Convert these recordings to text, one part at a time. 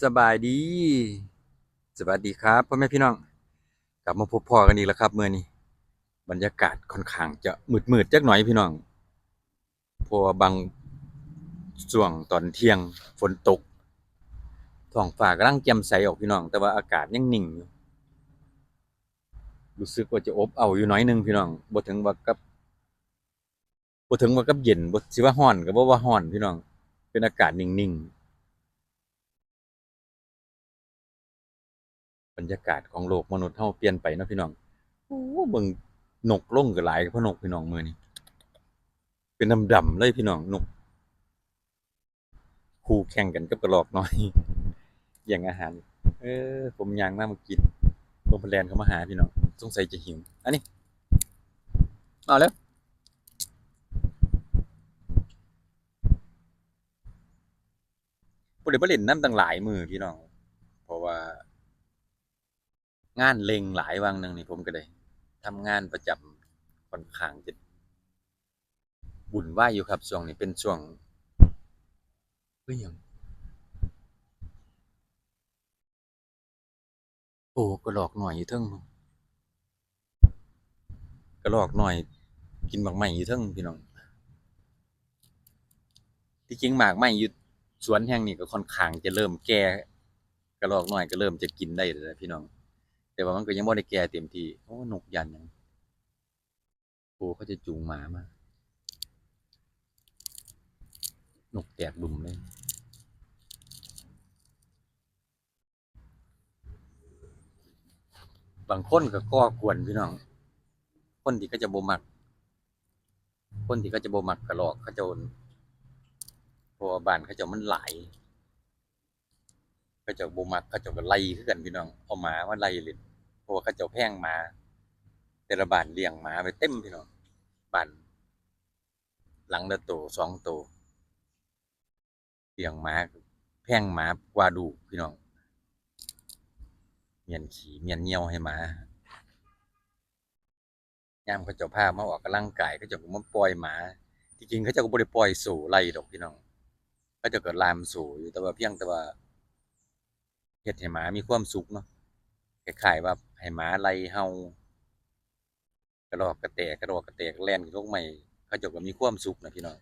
สบายดี สวัสดีครับพ่อแม่พี่น้อง กลับมาพบพ่อกันอีกแล้วครับเมื่อนี้ บรรยากาศค่อนข้างจะมืดๆจักหน่อยพี่น้องเพราะว่าบางช่วงตอนเที่ยงฝนตกท้องฟ้ากำลังแจ่มใสออกพี่น้อง แต่ว่าอากาศยังนิ่งอยู่รู้สึกว่าจะอบเอาอยู่น้อยนึงพี่น้องบ่ถึงว่ากับบ่ถึงว่ากับเย็นบ่สิว่าร้อนก็บ่ว่าร้อนพี่น้อง เป็นอากาศนิ่งๆ รรยากาศของโลกมนุษย์เฮาเปลี่ยนไปเนาะพี่น้องโอ้เบิ่งนกลงก็หลายเพราะนกพี่น้องมื้อนี้เป็นดำๆเลยพี่น้องนกคู่แข่งกันกับกระรอกน้อยแย่งอาหาร เออ ผมย่างมามากินผมพนแลนเขามาหาพี่น้องสงสัยจะหิวอันนี้เอาแล้วบ่ได้มาเล่นน้ำตั้งหลายมือพี่น้อง เพราะว่า งานเล็งหลายวังหนึ่งนี่ผมก็ได้ทำงานประจำค่อนข้างจะบุ่นวายอยู่ครับช่วงนี้เป็นช่วงเฮ้ยหยังโอ้กระรอกหน่อยอยู่เทิงกระรอกหน่อย กินหมากไหม้อยู่เทิงพี่น้องที่จริงหมากไหม้อยู่สวนแห่งนี้ก็ค่อนข้างจะเริ่มแก่กระรอกหน่อยก็เริ่มจะกินได้แล้วพี่น้อง แต่ว่ามันก็ยังบ่ได้แก่เต็มที่โอ้นกยันยังโอ้เขาจะจูงหมามา นกแตกดุมเลยบางคนก็ก่อกวนพี่น้อง คนที่ก็จะบ่มัก คนที่ก็จะบ่มักกระรอกเขาจะพราะว่าบ้านเขาจะมันไหลเขาจะบ่มักเขาจะก็ไล่คือกันพี่น้อง เอาหมามาไล่เล่นเพ ราะว่าเขาเจะแพงหมา แต่ละบ้านเลี้ยงหมาไปเต็มพี่น้องบ้านหลังละโตสองโตเลี้ยงหมาแพงหมากว่าดูพี่น้องเมียนขี่เมียนเหี่ยวให้หมายามเขาเจ้าพามาออกกำลังกายเขาเจ้าก็มาปล่อยหมาที่จริงเขาเจ้าก็บ่ได้ปล่อยสู่ไล่ดอกพี่น้องเขาเจ้าก็ลามสู่อยู่แต่ว่าเพียงแต่ว่าเฮ็ดให้หมามีความสุขเนาะคล้ายๆว่า ให้หมาไล่เห่ากระรอกกระแตกกระรอกกระแตกแล่นขึ้นลงใหม่เขาเจ้าก็มีความสุขนะพี่น้อง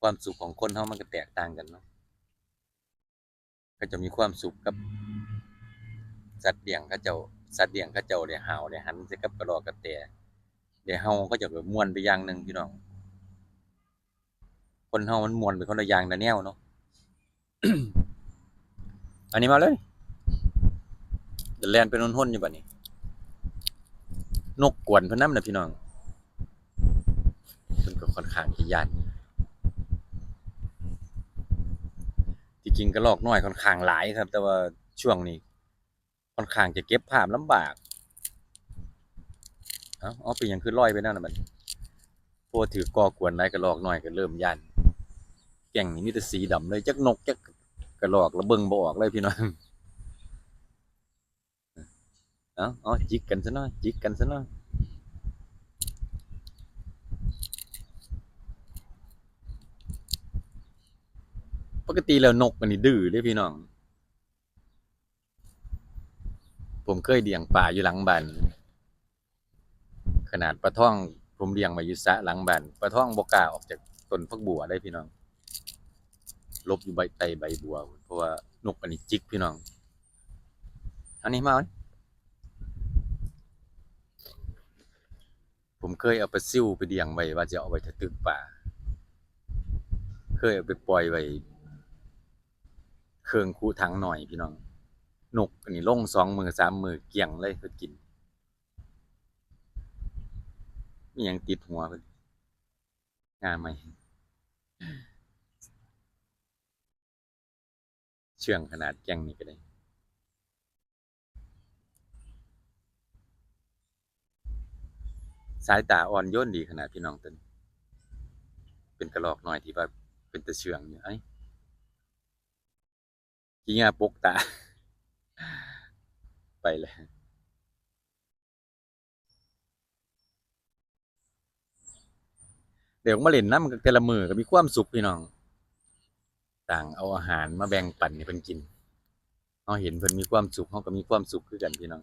ความสุขของคนเฮามันก็แตกต่างกันเนาะเขาจะมีความสุขกับ สัตว์เลี้ยงเขาเจ้าสัตว์เลี้ยงเขาเจ้าได้เห่าได้หันใส่กับกระรอกกระแตได้เห่าเขาเจ้าก็ม่วนไปอย่างหนึ่งพี่น้อง คนเฮามันม่วนไปคนละอย่างละแนวเนาะอันนี้มาเลย แลนไปนนห้นอยู่บัดนี้ นกกวนเพิ่นนำน่ะพี่น้องเพิ่นก็ค่อนข้างที่ย่านที่จริงกระรอกน้อยค่อนข้างหลายครับ แต่ว่าช่วงนี้ค่อนข้างจะเก็บภาพลำบากเอาเอาเป็นยังคือลอยไปนั่นน่ะบัดพอถือก่อกวนหลายกระรอกน้อยก็เริ่มย่านแก่งนี่มีแต่สีดำเลยจักนกจักกระหลอกระเบิงบออกเลยพี่น้อง เอาเอาจิกกันซะหน่อยจิกกันซะหน่อยปกติแล้วนกมันนี่ดื้อเลยพี่น้อง ผมเคยเลี้ยงปลาอยู่หลังบ้านขนาดปลาท่อง ผมเลี้ยงมาอยู่สะหลังบ้านปลาท่องบกล้าออกจากต้นฟักบัวได้พี่น้องลบอยู่ใบไตใบบัว เพราะว่านกอันนี้จิกพี่น้อง อันนี้มาเอานี่ ผมเคยเอาไปซิ่วไปเลี้ยงไว้ว่าจะเอาไปถตึกป่า เคยเอาไปปล่อยไว้เครื่องคูถังหน่อยพี่น้องนกอันนี้ล่งสองมือสามมือเกี่ยงเลยเพิ่นกินมียังติดหัวเพิ่นงานไหม่เชื่องขนาดแก่งนี้ก็ได้ สายตาอ่อนโยนดีขนาดพี่น้องตวนเป็นกระรอกน้อยที่ว่าเป็นตะเชืองอยู่ไอ้ขี้งาปกตา ไปเลยเดี๋ยวมาเล่นน้ำกันแต่ละมือก็มีความสุขพี่น้อง ต่างเอาอาหารมาแบ่งปันให้เพิ่นกินเฮาเห็นเพิ่นมีความสุขเฮาก็มีความสุขคือกันพี่น้อง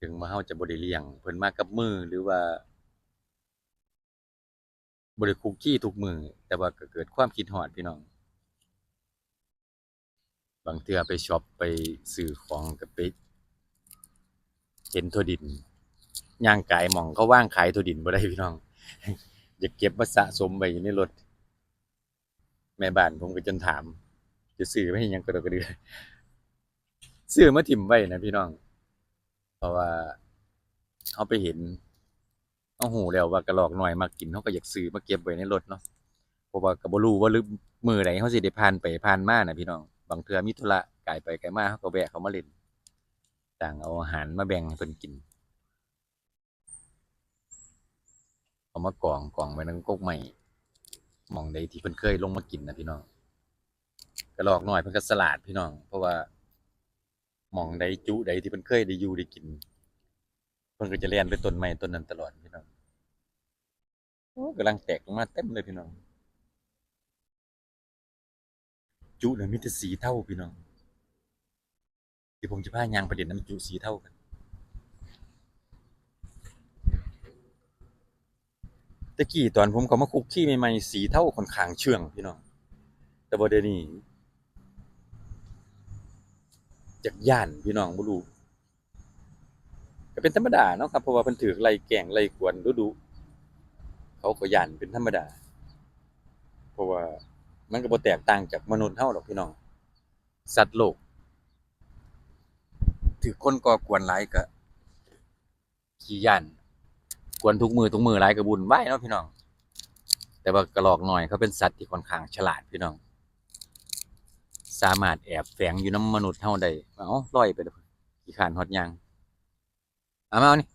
ถึงว่าเฮาจะบ่ได้เลี้ยง เพิ่นมากับมือหรือว่าบ่ได้คุกคีทุกมือแต่ว่าก็เกิดความคิดฮอดพี่น้อง บางเทื่อไปช็อปไปซื้อของก็ไปเห็นถั่วดินย่างกายหม่องเขาว่างขายถั่วดินบ่ได้พี่น้องอยากเก็บมาสะสมไว้อยู่ในรถ แม่บ้านผมก็จนถาม จะซื้อไปให้หยังก็ดกกระเดือซื้อมาถิ่มไว้นะพี่น้อง เพราะว่าเขาไปเห็นเขาหูแล้วว่ากระหรอกหน่อยมากินเขาก็อยากซื้อมาเก็บไว้ในรถเนาะเพราะว่าก็บ่รู้ว่าลึกมือไหนเขาสิได้ผ่านไปผ่านมานะพี่น้องบางเทื่อมีธุระกลไปกลมาเขาก็แวะเขามาเล่นต่างเอาอาหารมาแบ่งให้เพิ่นกินเอามากองกองไว้ในกกใหม่มองใดที่เพิ่นเคยลงมากินนะพี่น้องกระหรอกหน่อยเพิ่นก็สลัดพี่น้อง เพราะว่า หมองใดจุใดที่เพิ่นเคยได้อยู่ได้กิน เพิ่นก็จะเลียนไปต้นไม้ต้นนั้นตลอดพี่น้องโอ้กำลังแตกลงมาเต็มเลยพี่น้อง จุน่ะมีแต่สีเท่าพี่น้องเดี๋ยวผมจะพายางไปเด่นน้ำจุสีเท่ากัน ตะกี้ตอนผมเขามาคุกขี้ใหม่ๆสีเท่าค่อนข้างเชื่องพี่น้อง แต่บ่เดี๋ยวนี้ จากย่านพี่น้องบ่รู้ก็เป็นธรรมดาเนาะครับเพราะว่าเพิ่นถูกไล่แกล้งไล่กวนดุๆเขาก็ย่านเป็นธรรมดา เพราะว่ามันก็บ่แตกต่างจากมนุษย์เฮาดอกพี่น้อง สัตว์โลกถูกคนก่อกวนหลายก็ขี้ย่านกวนทุกมือทุกมือหลายก็บุญไว้เนาะพี่น้อง แต่ว่ากระหรอกหน้อยเขาเป็นสัตว์ที่ค่อนข้างฉลาดพี่น้อง สามารถแอบแฝงอยู่น้ำมนุษย์เฮาได้เอ้าลอยไปเด้อขี้ข้านฮอดยางเอามาเอานี่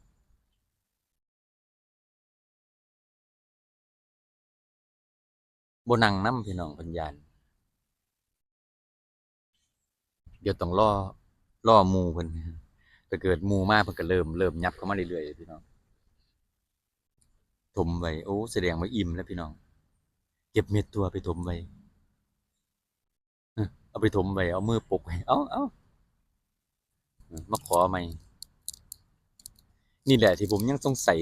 บนังน้ำพี่น้องพิ่นยานเดี๋ยวต้องรอรอมูเพิ่นถ้าเกิดมูมาเพิ่นก็เริ่มเริ่มยับเข้ามาเรื่อยๆพี่น้องถมไว้โอ้แสดงว่าอิ่มแล้วพี่น้อง เก็บเม็ดตัวไปถมไว้ เอาไปถมไว้เอามือปกไว้เอาเอามาขอใหม่ นี่แหละที่ผมยังสงสัย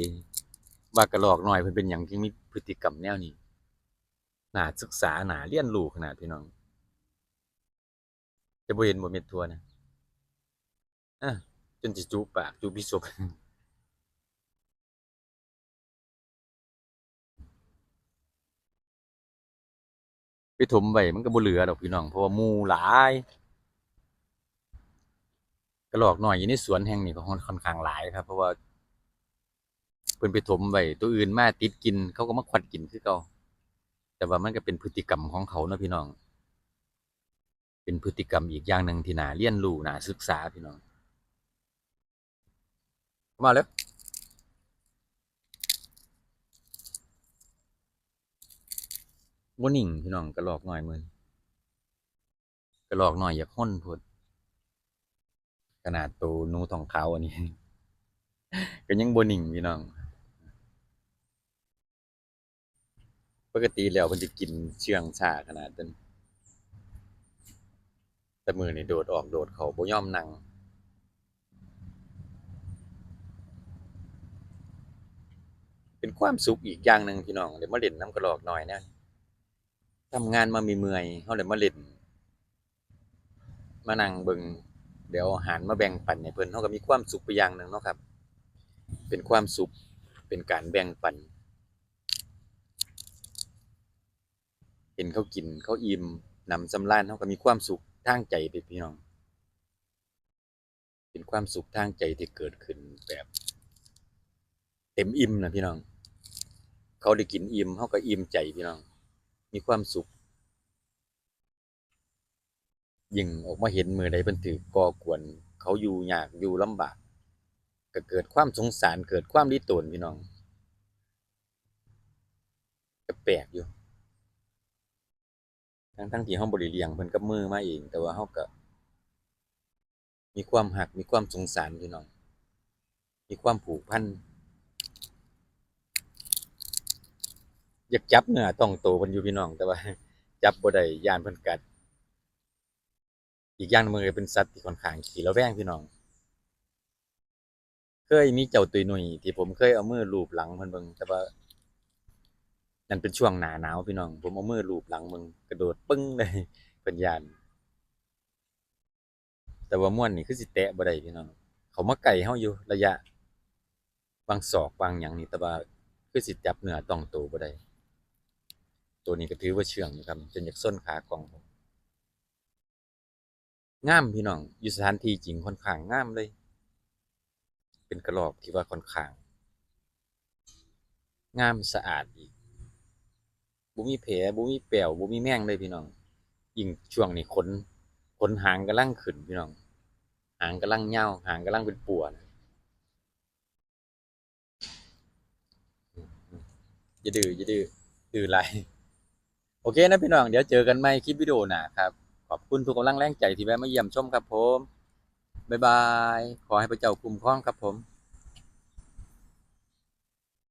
ว่ากระรอกหน้อยเพิ่นเป็นหยังจึงมีพฤติกรรมแนวนี้หนาศึกษาหนาเรียนรู้ขนาดพี่น้อง จะบ่เห็นบ่เม็ดทัวนะอะจนสิจูปากจูบพิศพ ถมไว้มันก็บ่เหลือดอกพี่น้องเพราะว่ามูหลายกระหรอกหน้อยอยู่ในสวนแห่งนี้ก็ค่อนข้างหลายครับ เพราะว่าเพิ่นไปถมไว้ตัวอื่นมาติดกิน เขาก็มาควัดกินคือเก่าแต่ว่ามันก็เป็นพฤติกรรมของเขาเนาะพี่น้อง เป็นพฤติกรรมอีกอย่างหนึ่งที่น่าเรียนรู้น่าศึกษาพี่น้อง มาแล้ว บ่นิ่งพี่น้องกระรอกหน้อยมือกระรอกหน้อยอยากฮ้นโพดขนาดตัวนูทองขาวอันนี้ ก็ยังบ่นิ่งพี่น้อง ปกติแล้วเพิ่นสิกินเชื่องชาขนาดนั้นแต่มือนี้โดดออกโดดเขาบ่ย่อมนั่งเป็นความสุขอีกอย่างหนึ่งพี่น้องได้มาเล่นน้ำกระรอกหน้อยนวนี้ ทำงานมามีเมื่อยเฮาได้มาเล่นมานั่งเบิงเดี๋ยวอาหารมาแบ่งปันให้เพิ่นเฮาก็มีความสุขไปอย่างหนึ่งเนาะครับ เป็นความสุขเป็นการแบ่งปัน เห็นเขากินเขาอิ่มนำสำราญเฮาก็มีความสุขทางใจเด้พี่น้อง เป็นความสุขทางใจที่เกิดขึ้นแบบเต็มอิ่มนะพี่น้อง เขาได้กินอิ่มเฮาก็อิ่มใจพี่น้อง มีความสุข ยิ่งออกมาเห็นมือใดเพิ่นถูกก่อกวน เขาอยู่ยากอยู่ลำบากก็เกิดความสงสารเกิดความริษนพี่น้องก็แปลกอยู่ทั้งทั้งที่เฮาบ่ได้เลียงเพิ่นกับมือมาเอง แต่ว่าเฮาก็มีความรักมีความสงสารพี่น้อง มีความผูกพัน อยากจับเนื้อต้องโตวเพิ่นอยู่พี่น้อง แต่ว่า จับบ่ได้ย่านเพิ่นกัด อีกอย่างมันก็เป็นสัตว์ที่ค่อนข้างขี้ระแวงพี่น้อง เคยมีเจ้าตุยหนุ่ยที่ผมเคยเอามือลูบหลังเพิ่นเบิ่งแต่ว่านั่นเป็นช่วงหนาหนาวพี่น้อง ผมเอามือลูบหลังเบิ่งกระโดดปึ้งเลยเพิ่นยาน แต่ว่าม่วนนี่คือสิแตะบ่ได้พี่น้อง เขามาไก่เฮาอยู่ระยะ บางศอกบางหยังนี่แต่ว่าคือสิจับเนื้อต้องโตวบ่ได้ ตัวนี้ก็ถือว่าเชื่องอยู่ครับ จนอยากส้นขากล่องผมงามพี่น้องอยู่สถานที่จริงค่อนข้างงามเลย เป็นกระรอกที่ว่าค่อนข้าง งามสะอาดอีกบ่มีแผลบ่มีแป้วบ่มีแม่งเลยพี่น้องยิ่งช่วงนี้ขนขนหางกำลังขึ้นพี่น้อง หางกำลังยาหางกำลังเป็นปัวนะอย่าดื้ออย่าดื้อดื้อไร โอเคนะพี่น้องเดี๋ยวเจอกันใหม่คลิปวิดีโอหน้าครับ ขอบคุณทุกกำลังแรงใจที่แวะมาเยี่ยมชมครับผม บ๊ายบาย ขอให้พระเจ้าคุ้มครองครับผม